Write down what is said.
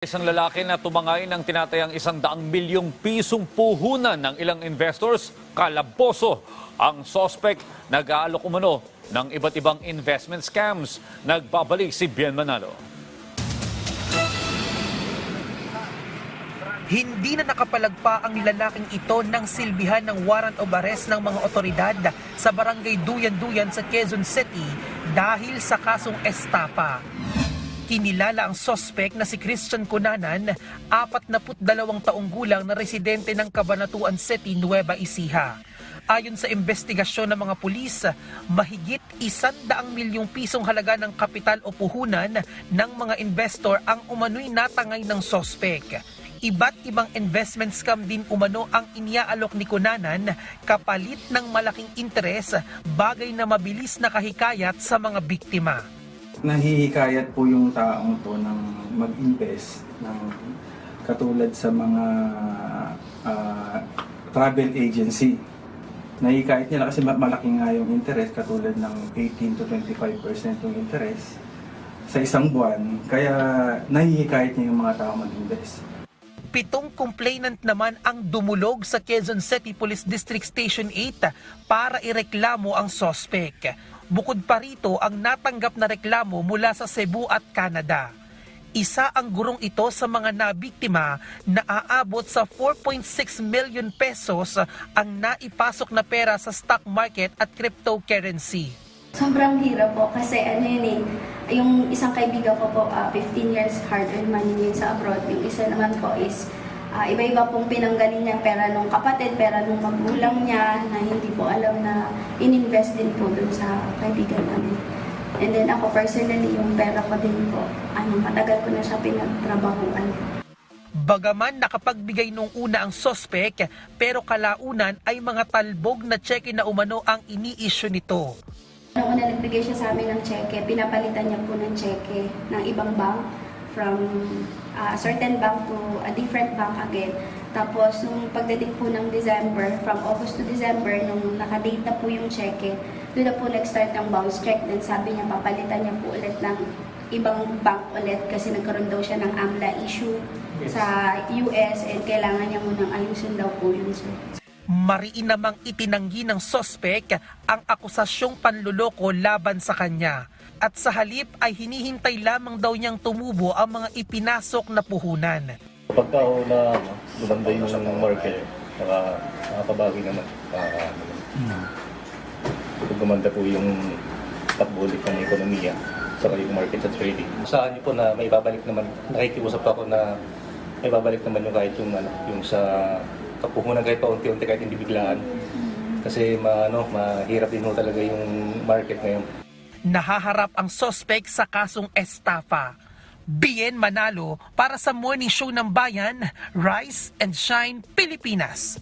Isang lalaki na tumangay ng tinatayang isang daang milyong pisong puhunan ng ilang investors, kalaboso. Ang sospek nag-aalok umano ng iba't ibang investment scams. Nagbabalik si Bien Manalo. Hindi na nakapalagpa ang lalaking ito ng silbihan ng warrant of arrest ng mga otoridad sa barangay Duyan-Duyan sa Quezon City dahil sa kasong estafa. Kinilala ang sospek na si Christian Cunanan, 42 taong gulang na residente ng Cabanatuan City, Nueva Ecija. Ayon sa investigasyon ng mga pulis, mahigit isandaang milyong pisong halaga ng kapital o puhunan ng mga investor ang umano'y natangay ng sospek. Iba't ibang investment scam din umano ang iniaalok ni Kunanan kapalit ng malaking interes, bagay na mabilis nakahikayat sa mga biktima. Nahihikayat po yung taong to ng mag-invest ng katulad sa mga ah, travel agency. Nahihikayat nila kasi ma- malaki nga yung interest katulad ng 18 to 25% yung interest sa isang buwan. Kaya nahihikayat niya yung mga tao mag-invest. Pitong complainant naman ang dumulog sa Quezon City Police District Station 8 para ireklamo ang sospek. Bukod pa rito ang natanggap na reklamo mula sa Cebu at Canada. Isa ang gurong ito sa mga nabiktima na aabot sa 4.6 million pesos ang naipasok na pera sa stock market at cryptocurrency. Sobrang hirap po kasi ano yun eh, yung isang kaibigan ko po, ah, 15 years hard-earned money yun sa abroad. Yung isa naman po is ah, iba-iba pong pinanggaling niya pera nung kapatid, pera nung magulang niya na hindi po alam na ininvest din po dun sa kaibigan namin. And then ako personally, yung pera ko din po, ano, matagal ko na siya pinagtrabahuan. Bagaman nakapagbigay nung una ang sospek, pero kalaunan ay mga talbog na cheque na umano ang ini-issue nito. Nung una nagbigay siya sa amin ng cheque, pinapalitan niya po ng cheque ng ibang bank from a certain bank to a different bank again. Tapos, nung pagdating po ng December, from August to December, nung nakadate na po yung cheque, doon na po nag-start ang bounce check. Then sabi niya, papalitan niya po ulit ng ibang bank ulit kasi nagkaroon daw siya ng AMLA issue sa US and kailangan niya munang ayusin daw po yun, sir. Mariin namang itinanggi ng sospek ang akusasyong panluloko laban sa kanya. At sa halip ay hinihintay lamang daw niyang tumubo ang mga ipinasok na puhunan. Pagka ho na lumanda yung market, naka, nakakabagi naman. Uh, Pag gumanda po yung takbo ulit ng ekonomiya, saka yung market sa trading. Saan niyo po na may babalik naman, nakikiusap ako na may babalik naman yung kahit yung, ano, yung sa kapuhunan kahit paunti-unti kahit hindi biglaan. Kasi ma, ano, mahirap din ho talaga yung market ngayon. Nahaharap ang sospek sa kasong estafa. Bien Manalo para sa Morning Show ng Bayan, Rise and Shine, Pilipinas.